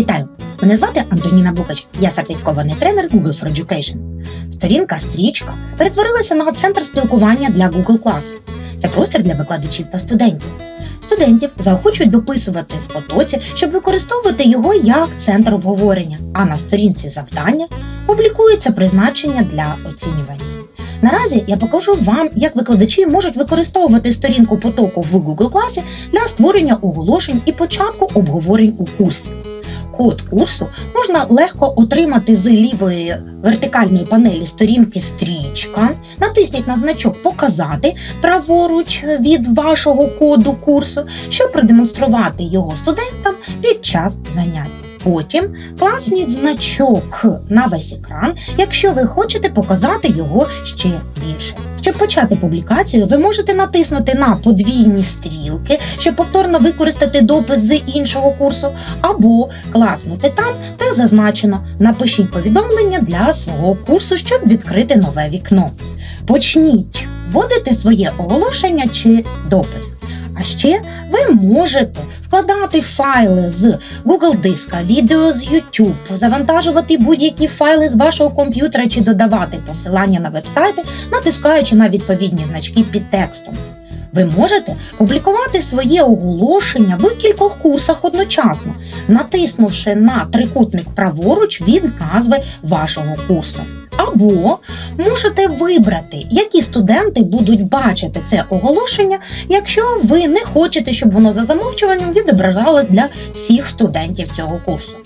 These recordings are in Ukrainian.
Вітаю! Мене звати Антоніна Букач. Я сертифікований тренер Google for Education. Сторінка стрічка перетворилася на центр спілкування для Google класу. Це простір для викладачів та студентів. Студентів заохочують дописувати в потоці, щоб використовувати його як центр обговорення. А на сторінці завдання публікується призначення для оцінювання. Наразі я покажу вам, як викладачі можуть використовувати сторінку потоку в Google класі для створення оголошень і початку обговорень у курсі. Код курсу можна легко отримати з лівої вертикальної панелі сторінки стрічка. Натисніть на значок Показати праворуч від вашого коду курсу, щоб продемонструвати його студентам під час занять. Потім класніть значок на весь екран, якщо ви хочете показати його ще більше. Щоб почати публікацію, ви можете натиснути на подвійні стрілки, щоб повторно використати допис з іншого курсу, або класнути там, де зазначено Напишіть повідомлення для свого курсу, щоб відкрити нове вікно. Почніть вводити своє оголошення чи допис. А ще ви можете вкладати файли з Google диска, відео з YouTube, завантажувати будь-які файли з вашого комп'ютера чи додавати посилання на вебсайти, натискаючи на відповідні значки під текстом. Ви можете публікувати своє оголошення в кількох курсах одночасно, натиснувши на трикутник праворуч від назви вашого курсу. Або можете вибрати, які студенти будуть бачити це оголошення, якщо ви не хочете, щоб воно за замовчуванням відображалось для всіх студентів цього курсу.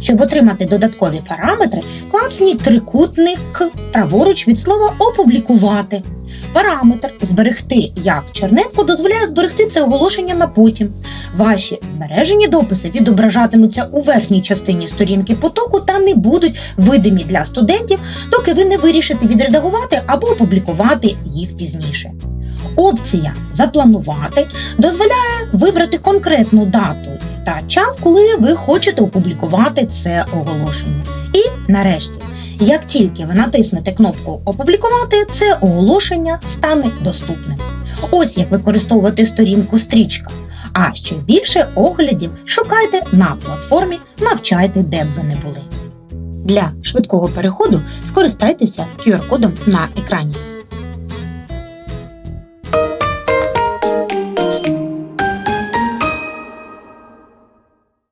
Щоб отримати додаткові параметри, клацніть трикутник праворуч від слова опублікувати. Параметр зберегти як чернетку дозволяє зберегти це оголошення на потім. Ваші збережені дописи відображатимуться у верхній частині сторінки потоку та не будуть видимі для студентів, доки ви не вирішите відредагувати або опублікувати їх пізніше. Опція Запланувати дозволяє вибрати конкретну дату та час, коли ви хочете опублікувати це оголошення. І нарешті, як тільки ви натиснете кнопку Опублікувати, це оголошення стане доступним. Ось як використовувати сторінку стрічка. А ще більше оглядів шукайте на платформі Навчайте, де б ви не були. Для швидкого переходу скористайтеся QR-кодом на екрані.